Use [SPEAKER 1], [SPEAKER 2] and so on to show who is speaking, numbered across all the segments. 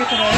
[SPEAKER 1] ভিতরে
[SPEAKER 2] এখানে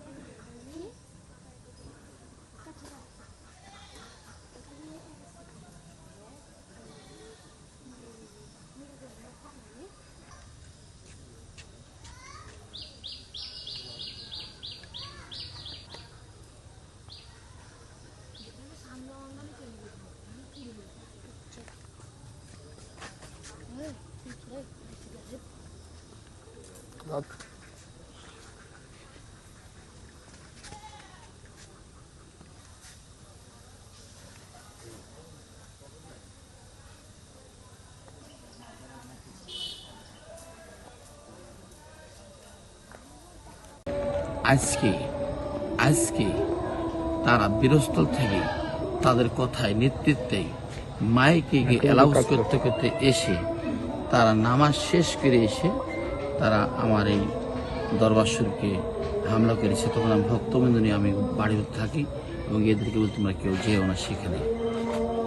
[SPEAKER 3] সব
[SPEAKER 4] আজকে আজকে তারা বীরস্থল থেকে তাদের কথায় নেতৃত্বে মাইকে অ্যালাউন্স করতে করতে এসে তারা নামাজ শেষ করে এসে তারা আমার এই দরবার শরীফকে হামলা করেছে, তখন আমি ভক্তবৃন্দ নিয়ে আমি বাড়ির থাকি এবং এদেরকে বলি, তোমরা কেউ যেও না সেখানে।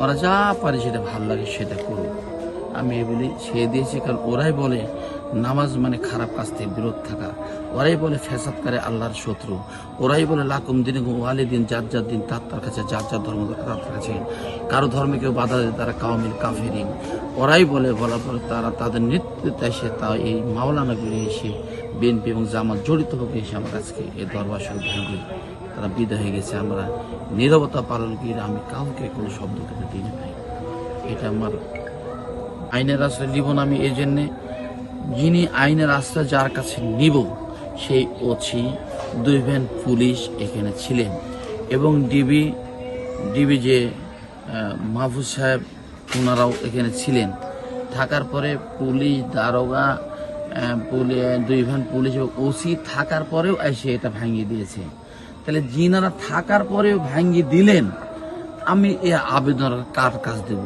[SPEAKER 4] ওরা যা পারে যেটা ভালো লাগে সেটা করুক। আমি এ বলি ছেড়ে দিয়েছি কারণ ওরাই বলে, নামাজ মানে খারাপ কাজ থেকে বিরত থাকা। ওরাই বলে, ফ্যাসাদ করে আল্লাহর শত্রু। ওরাই বলে, লাকুম দিন ওয়ালি দিন যার যার দিন তার তার কাছে, যার যার ধর্ম তার কাছে। কারও ধর্মে কেউ বাধা দেয়, তারা কাউমিল কাফেরিন। ওরাই বলে, বলার পরে তারা তাদের নেতৃত্বে এসে তা এই মাওলানাগুলি এসে বিএনপি এবং জামাত জড়িত হবে এসে আমার আজকে এই দরবার শুরু ভেঙে তারা বিদায় হয়ে গেছে, আমরা নীরবতা পালন করে আমি কাউকে কোনো শব্দ করতে দিই এটা আমার আইনের রাস্তায় নিব না আমি এই জন্যে যিনি আইনের রাস্তা যার কাছে নিব, সেই ওছি দুই ভ্যান পুলিশ এখানে ছিলেন। এবং ডিবি ডিবি যে মাহফুজ সাহেব ওনারাও এখানে ছিলেন। থাকার পরে পুলিশ দারোগা দুই ভ্যান পুলিশ ওসি থাকার পরেও এসে এটা ভাঙিয়ে দিয়েছে। তাহলে যিনারা থাকার পরেও ভাঙিয়ে দিলেন, আমি এ আবেদন কার কাজ দেব?